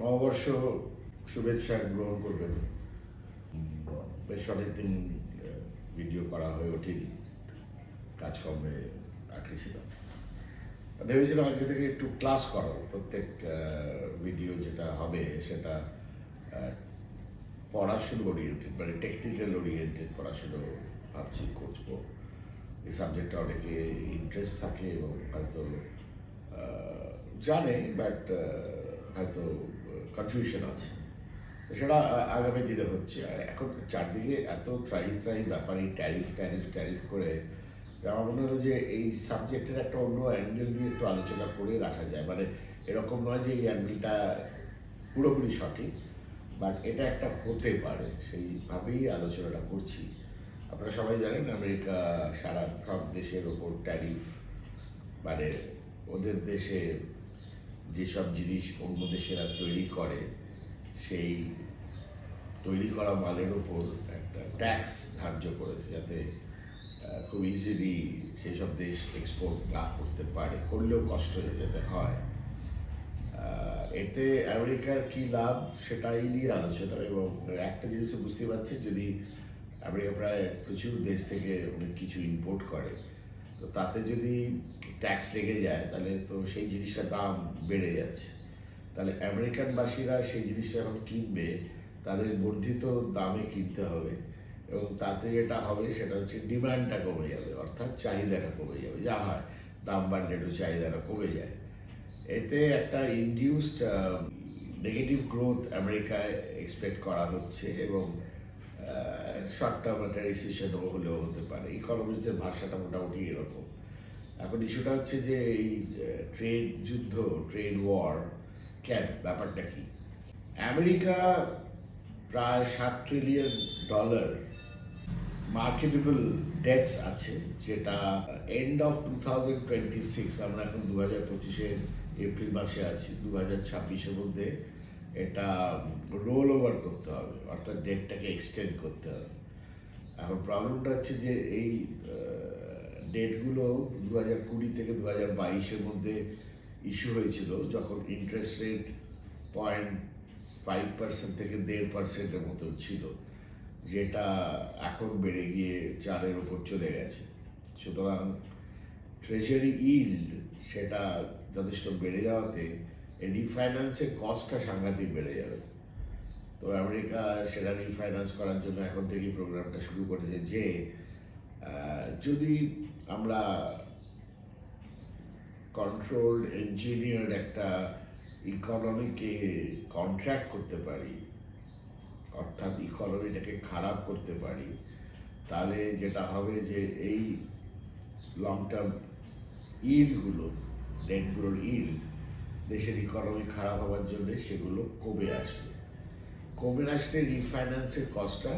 নববর্ষ শুভেচ্ছা গ্রহণ করবেন। বেশ অনেকদিন ভিডিও করা হয়ে ওঠেনি। কাজকর্মে আটকেছিলাম ভেবেছিলাম আজকে থেকে একটু ক্লাস করাবো। প্রত্যেক ভিডিও যেটা হবে সেটা পড়াশুনো ওরিয়েন্টেড মানে টেকনিক্যাল ওরিয়েন্টেড পড়াশুনো ভাবছি, করব। এই সাবজেক্টটা অনেকে ইন্টারেস্ট থাকে এবং হয়তো জানে বাট হয়তো কনফিউশন আছে। সেটা আগামী দিনে হচ্ছে, আর এখন চারদিকে এত ত্রাহি ত্রাহি ব্যাপার, এই ট্যারিফ ট্যারিফ ট্যারিফ করে, আমার মনে হলো যে এই সাবজেক্টের একটা অন্য অ্যাঙ্গেল দিয়ে একটু আলোচনা করে রাখা যায়। মানে এরকম নয় যে এই অ্যাঙ্গেলটা পুরোপুরি সঠিক বাট এটা একটা হতে পারে, সেইভাবেই আলোচনাটা করছি। আপনারা সবাই জানেন, আমেরিকা সারা সব দেশের ওপর ট্যারিফ মানে ওদের দেশে যেসব জিনিস অন্য দেশেরা তৈরি করে, সেই তৈরি করা মালের ওপর একটা ট্যাক্স ধার্য করেছে যাতে খুব ইজিলি সেসব দেশ এক্সপোর্ট না করতে পারে, করলেও কষ্ট যাতে হয়। এতে আমেরিকার কি লাভ সেটাই নিয়ে আলোচনা এবং একটা জিনিস বুঝতে পারছি, যদি আমেরিকা প্রায় প্রচুর দেশ থেকে অনেক কিছু ইম্পোর্ট করে তো তাতে যদি ট্যাক্স লেগে যায়, তাহলে তো সেই জিনিসটার দাম বেড়ে যাচ্ছে। তাহলে আমেরিকানবাসীরা সেই জিনিসটা যখন কিনবে, তাদের বর্ধিত দামে কিনতে হবে এবং তাতে যেটা হবে সেটা হচ্ছে ডিমান্ডটা কমে যাবে, অর্থাৎ চাহিদাটা কমে যাবে। যা হয়, দাম বাড়লে একটু চাহিদাটা কমে যায়। এতে একটা ইনডিউসড নেগেটিভ গ্রোথ আমেরিকায় এক্সপেক্ট করা হচ্ছে এবং শর্ট টার্ম একটা হলেও হতে পারে। ইকোনমিক্সের ভাষাটা মোটামুটি এরকম। এখন ইস্যুটা হচ্ছে যে এই ট্রেড যুদ্ধ ট্রেড ওয়ার কেন? ব্যাপারটা কি? আমেরিকা প্রায় সাত ট্রিলিয়ন ডলার মার্কেটেবল ডেটস আছে, যেটা end of two thousand twenty six আমরা এখন দু হাজার পঁচিশের এপ্রিল মাসে আছি, দু হাজার ছাব্বিশের মধ্যে এটা রোল ওভার করতে হবে, অর্থাৎ ডেটটাকে এক্সটেন্ড করতে হবে। এখন প্রবলেমটা হচ্ছে যে এই ডেটগুলো দু হাজার কুড়ি থেকে দু হাজার বাইশের মধ্যে ইস্যু হয়েছিল, যখন interest rate point five percent থেকে দেড় পার্সেন্টের মতো ছিল, যেটা এখন বেড়ে গিয়ে চারের ওপর চলে গেছে। সুতরাং ট্রেজারি ইল্ড সেটা যথেষ্ট বেড়ে যাওয়াতে রিফাইন্যান্সের কস্টটা সাংঘাতিক বেড়ে যাবে। তো আমেরিকা সেটা রিফাইন্যান্স করার জন্য এখন থেকেই প্রোগ্রামটা শুরু করেছে যে যদি আমরা কন্ট্রোলড ইঞ্জিনিয়ার একটা ইকোনমিকে কন্ট্রাক্ট করতে পারি, অর্থাৎ ইকোনমিটাকে খারাপ করতে পারি, তাহলে যেটা হবে যে এই লং টার্ম ইল্ডগুলো ডেটগুলোর ইল্ড দেশের ইকোনমি খারাপ হওয়ার জন্য সেগুলো কমে আসবে। কমে আসলে রিফাইন্যান্সের কস্টটা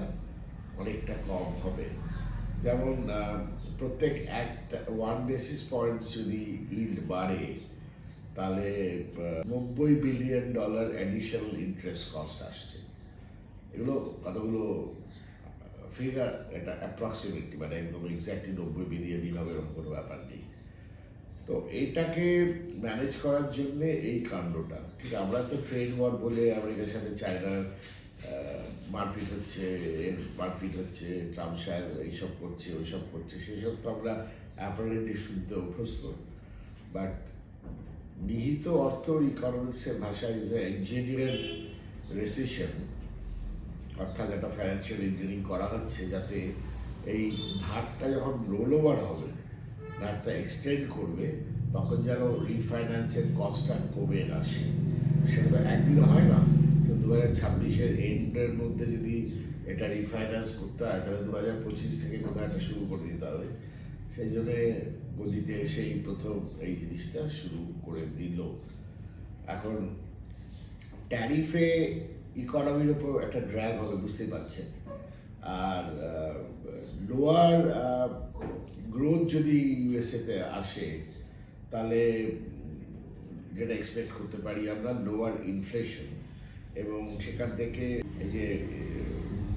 অনেকটা কম হবে। যেমন প্রত্যেক একটা ওয়ান বেসিস পয়েন্টস যদি ইল্ড বাড়ে, তাহলে নব্বই billion dollar additional interest cost আসছে। এগুলো কতগুলো ফিগার এটা অ্যাপ্রক্সিমেটলি মানে একদম এক্স্যাক্টলি নব্বই বিলিয়নই হবে এরকম কোনো ব্যাপার নেই। তো এইটাকে ম্যানেজ করার জন্য এই কাণ্ডটা। ঠিক, আমরা তো ট্রেড ওয়ার বলে আমেরিকার সাথে চায়নার মারপিট হচ্ছে, এর মারপিট হচ্ছে ট্রাম্প সাহেব এইসব করছে, ওইসব করছে, সেসব তো আমরা অ্যাপারেন্টলি শুনতে অভ্যস্ত। বাট নিহিত অর্থ ইকোনমিক্সের ভাষায় ইজ এ ইঞ্জিনিয়ার রেসিশন অর্থাৎ একটা ফাইন্যান্সিয়াল ইঞ্জিনিয়ারিং করা হচ্ছে যাতে এই ধারটা যখন রোল ওভার হবে ধারটা এক্সটেন্ড করবে, তখন যেন রিফাইন্যান্সের কস্টটা কমে আসে। সেটা তো একদিনে হয় না। দু হাজার ছাব্বিশের এন্ডের মধ্যে যদি এটা রিফাইন্যান্স করতে হয়, তাহলে দু হাজার পঁচিশ থেকে কোথাও একটা শুরু করে দিতে হবে। সেই জন্যে গদিতে এসেই প্রথম এই জিনিসটা শুরু করে দিল। এখন ট্যারিফে ইকোনমির ওপর একটা ড্র্যাগ হবে, বুঝতেই পারছেন। আর লোয়ার গ্রোথ যদি ইউএসএতে আসে, তাহলে যেটা এক্সপেক্ট করতে পারি আমরা লোয়ার ইনফ্লেশন এবং সেখান থেকে এই যে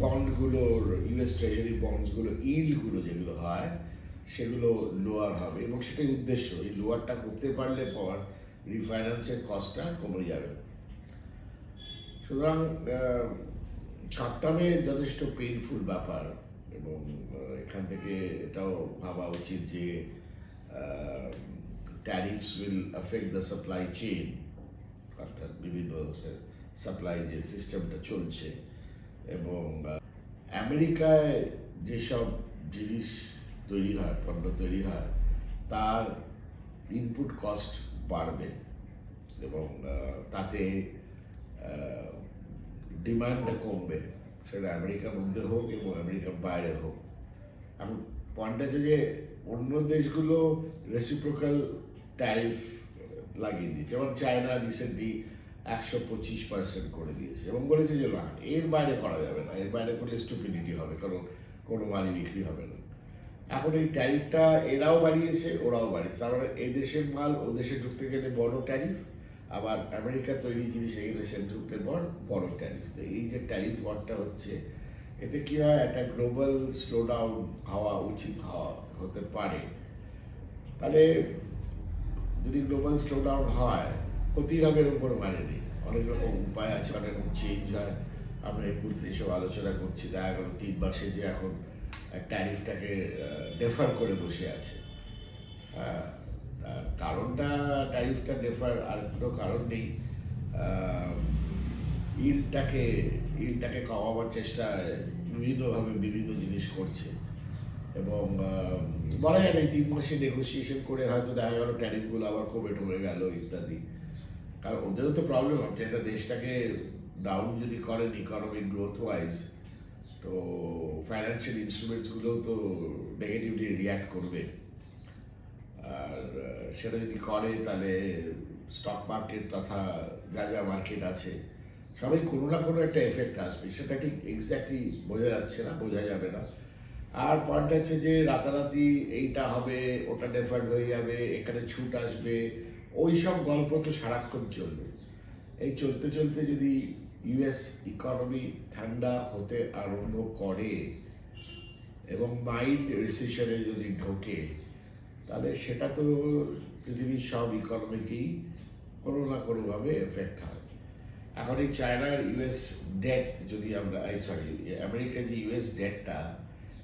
বন্ডগুলোর ইউএস ট্রেজারি বন্ডসগুলো ইল্ডগুলো যেগুলো হয়, সেগুলো লোয়ার হবে এবং সেটাই উদ্দেশ্য। এই লোয়ারটা করতে পারলে পর রিফাইন্যান্সের কস্টটা কমে যাবে। সুতরাং শর্ট যথেষ্ট পেইনফুল ব্যাপার এবং এখান থেকে এটাও ভাবা উচিত যে tariffs will affect the supply chain অর্থাৎ বিভিন্ন সাপ্লাই যে সিস্টেমটা চলছে এবং আমেরিকায় যেসব জিনিস তৈরি হয়, পণ্য তৈরি হয়, তার ইনপুট কস্ট বাড়বে এবং তাতে ডিমান্ডটা কমবে। সেটা আমেরিকার মধ্যে হোক এবং আমেরিকার বাইরে হোক। এখন পয়েন্ট আছে যে অন্য দেশগুলো রেসিপ্রোকাল ট্যারিফ লাগিয়ে দিয়েছে। যেমন চায়না রিসেন্টলি একশো পঁচিশ পার্সেন্ট করে দিয়েছে এবং বলেছে যে না, এর বাইরে করা যাবে না। এর বাইরে করলে স্টুপিডিটি হবে, কারণ কোনো মালই বিক্রি হবে না। এখন এই ট্যারিফটা এরাও বাড়িয়েছে, ওরাও বাড়িয়েছে। তার মানে এই দেশের মাল ও দেশে ঢুকতে গেলে বড় ট্যারিফ আবার আমেরিকার তৈরি জিনিস দেশে ঢুকতে বড় বড় ট্যারিফ। তো এই যে ট্যারিফ ওয়ারটা হচ্ছে এতে কী হয়? একটা গ্লোবাল স্লো ডাউন হওয়া উচিত হওয়া হতে পারে। তাহলে যদি গ্লোবাল স্লো ডাউন হয় ক্ষতি হবে এরকম কোনো মানে নেই। অনেক রকম উপায় আছে অনেক রকম চেঞ্জ হয়। আমরা এই মুহূর্তে এসব আলোচনা করছি দেখা গেল তিন মাসে যে এখন ট্যারিফটাকে ডেফার করে বসে আছে। হ্যাঁ, কারণটা ট্যারিফটা ডেফার আর কোনো কারণ নেই। ইলটাকে ইলটাকে কমাবার চেষ্টায় বিভিন্নভাবে বিভিন্ন জিনিস করছে। এবং বলা যায় না তিন মাসে নেগোসিয়েশন করে হয়তো দেখা গেল ট্যারিফগুলো আবার কমে টমে গেল, ইত্যাদি। কারণ ওদেরও তো প্রবলেম হচ্ছে একটা দেশটাকে ডাউন যদি করেন ইকোনমিক গ্রোথ ওয়াইজ তো ফাইন্যান্সিয়াল ইনস্ট্রুমেন্টসগুলোও তো নেগেটিভলি রিয়াক্ট করবে। আর সেটা যদি করে, তাহলে স্টক মার্কেট তথা যা যা মার্কেট আছে, সবাই কোনো না কোনো একটা এফেক্ট আসবে। সেটা ঠিক এক্স্যাক্টলি বোঝা যাচ্ছে না, বোঝা যাবে না। আর পয়েন্ট হচ্ছে যে রাতারাতি এইটা হবে, ওটা ডেফার্ড হয়ে যাবে, এখানে ছুট আসবে ওই সব গল্প তো সারাক্ষণ চলবে। এই চলতে চলতে যদি ইউএস ইকোনমি ঠান্ডা হতে আরম্ভ করে এবং মাইল্ড রিসেশনে যদি ঢোকে তাহলে সেটা তো পৃথিবীর সব ইকোনমিকেই কোনো না কোনোভাবে এফেক্ট হয়। এখন এই চায়নার ইউএস ডেট যদি আমরা, এই সরি আমেরিকার যে ইউএস ডেটটা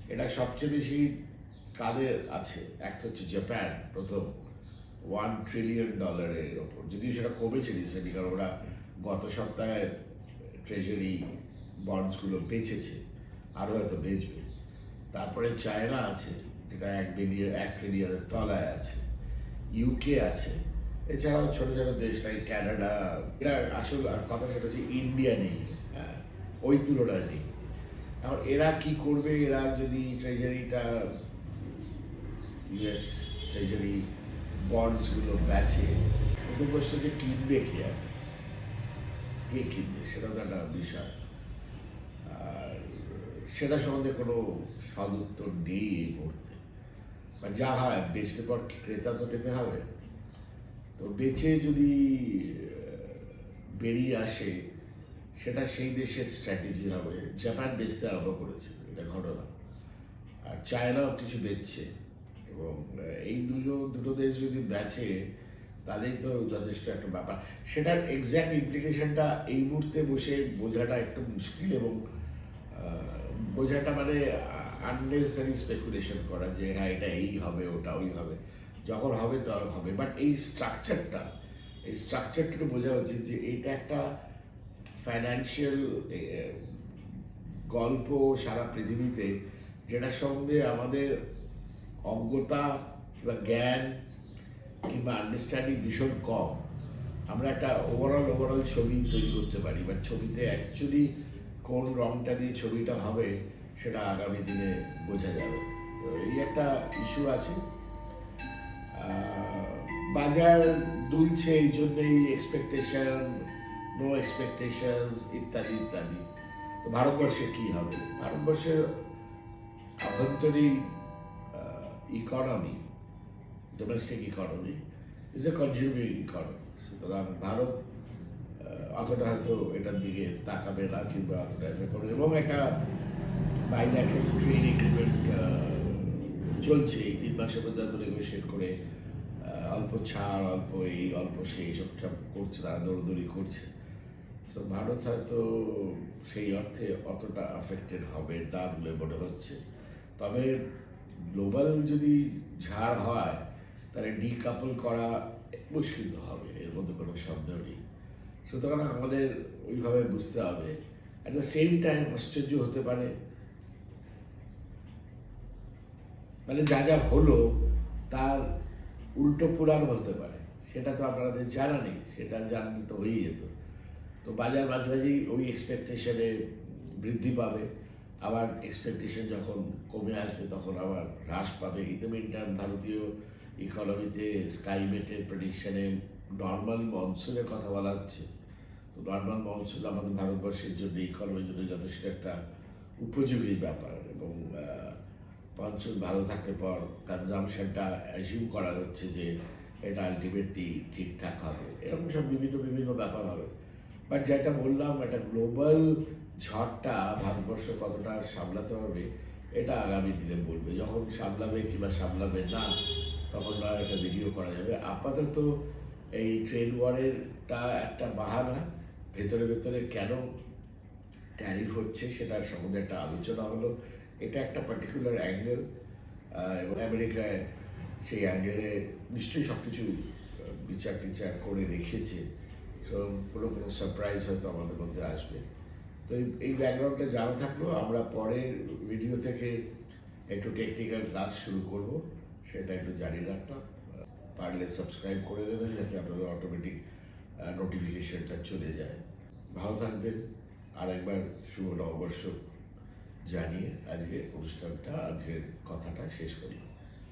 এটা সবচেয়ে বেশি কাদের আছে? একটা হচ্ছে জাপান প্রথম। ওয়ান ট্রিলিয়ন ডলারের ওপর। যদিও সেটা কমেছে রিসেন্টলি কারণ ওরা গত সপ্তাহে ট্রেজারি বন্ডসগুলো বেচেছে। আরও হয়তো বেচবে। তারপরে চায়না আছে। যেটা এক বিলিয়ন এক ট্রিলিয়নের তলায় আছে ইউকে আছে। এছাড়াও ছোট ছোট দেশ নাই ক্যানাডা এটা আসল কথা সেটা হচ্ছে ইন্ডিয়া নেই হ্যাঁ, ওই তুলনায় নেই। এখন এরা কি করবে? এরা যদি ট্রেজারিটা ইউএস ট্রেজারি বন্ডসগুলো বেচে প্রথম প্রশ্ন যে কিনবে কে আর? কে কিনবে? সেটা তো একটা বিষয়। আর সেটা সম্বন্ধে কোনো সদুত্তর নেই এই মুহূর্তে। বা যা হয়, বেচতে পর ক্রেতা তো পেতে হবে। তো বেচে যদি বেরিয়ে আসে, সেটা সেই দেশের স্ট্র্যাটেজি হবে। জাপান বেচতে আরম্ভ করেছে, এটা ঘটনা। আর চায়নাও কিছু বেচছে। এবং এই দুটো দুটো দেশ যদি বেচে তাহলেই তো যথেষ্ট একটা ব্যাপার। সেটার এক্স্যাক্ট ইমপ্লিকেশনটা এই মুহূর্তে বসে বোঝাটা একটু মুশকিল এবং বোঝাটা মানে আননেসারি স্পেকুলেশন করা যে হ্যাঁ এটা এই হবে, ওটা ওই হবে। যখন হবে তখন হবে। বাট এই স্ট্রাকচারটা এই স্ট্রাকচারটা বোঝা উচিত যে এইটা একটা ফাইন্যান্সিয়াল গল্প সারা পৃথিবীতে, যেটার সঙ্গে আমাদের অজ্ঞতা কিংবা জ্ঞান কিংবা আন্ডারস্ট্যান্ডিং ভীষণ কম। আমরা একটা ওভারঅল ওভারঅল ছবি তৈরি করতে পারি। বাট ছবিতে অ্যাকচুয়ালি কোন রংটা দিয়ে ছবিটা হবে সেটা আগামী দিনে বোঝা যাবে। তো এই একটা ইস্যু আছে। বাজার দুলছে এই জন্যই এক্সপেকটেশন নো এক্সপেকটেশনস ইত্যাদি ইত্যাদি। তো ভারতবর্ষে কি হবে? ভারতবর্ষের আভ্যন্তরীণ economy domestic economy is a consuming economy সুতরাং ভারত অতটা হয়তো এটার দিকে তাকাবে না কিংবা অতটা এফেক্ট করবে এবং একটা বাইল্যাটারাল ট্রেড এগ্রিমেন্ট চলছে। এই তিন মাসের মধ্যে হয়তো নেগোসিয়েট করে অল্প ছাড়, অল্প এই, অল্প সেই সব করছে, তারা দৌড়দৌড়ি করছে। সো ভারত হয়তো সেই অর্থে অতটা আফেক্টেড হবে তা বলে মনে হচ্ছে। তবে গ্লোবাল যদি ঝাড় হয়, তাহলে ডিকাপল করা মুশকিল হবে, এর মধ্যে কোনো সন্দেহ নেই। সুতরাং আমাদের ওইভাবে বুঝতে হবে। অ্যাট দ্য সেম টাইম আশ্চর্য হতে পারে। মানে যা যা হলো, তার উল্টো পুরাণ হতে পারে। সেটা তো আপনাদের জানা নেই, সেটা জানলে তো হয়েই যেত। তো বাজার মাঝে মাঝেই ওই এক্সপেকটেশনে বৃদ্ধি পাবে। আবার এক্সপেকটেশন যখন কমে আসবে, তখন আবার হ্রাস পাবে। ইন দ্য মিন টাইম ভারতীয় ইকোনমিতে স্কাইমেটের প্রেডিকশনে নর্মাল মনসুনের কথা বলা হচ্ছে। তো নর্মাল মনসুন আমাদের ভারতবর্ষের জন্য ইকোনমির জন্য যথেষ্ট একটা উপযোগী ব্যাপার এবং মনসুন ভালো থাকার পর কনজামশনটা অ্যাজিউম করা হচ্ছে যে এটা আলটিমেটলি ঠিকঠাক হবে। এরকম সব বিভিন্ন বিভিন্ন ব্যাপার হবে। বাট যেটা বললাম, একটা গ্লোবাল ঝড়টা ভারতবর্ষ কতটা সামলাতে হবে এটা আগামী দিনে বলবে। যখন সামলাবে কিংবা সামলাবে না, তখন একটা ভিডিও করা যাবে। আপাতত এই ট্রেড ওয়ারেরটা একটা বাহানা। ভেতরে ভেতরে কেন ট্যারিফ হচ্ছে সেটার সম্বন্ধে একটা আলোচনা হলো। এটা একটা পার্টিকুলার অ্যাঙ্গেল এবং আমেরিকায় সেই অ্যাঙ্গেলে নিশ্চয়ই সব কিছু বিচার টিচার করে রেখেছে। তো কোনো কোনো সারপ্রাইজ হয়তো আমাদের মধ্যে আসবে। তো এই- ব্যাকগ্রাউন্ডটা জানা থাকলেও আমরা পরের ভিডিও থেকে একটু টেকনিক্যাল ক্লাস শুরু করব, সেটা একটু জারি রাখলাম। পারলে সাবস্ক্রাইব করে দেবেন, যাতে আপনাদের অটোমেটিক নোটিফিকেশনটা চলে যায়। ভালো থাকবেন। আর একবার শুভ নববর্ষ জানিয়ে আজকে অনুষ্ঠানটা আজকের কথাটা শেষ করি।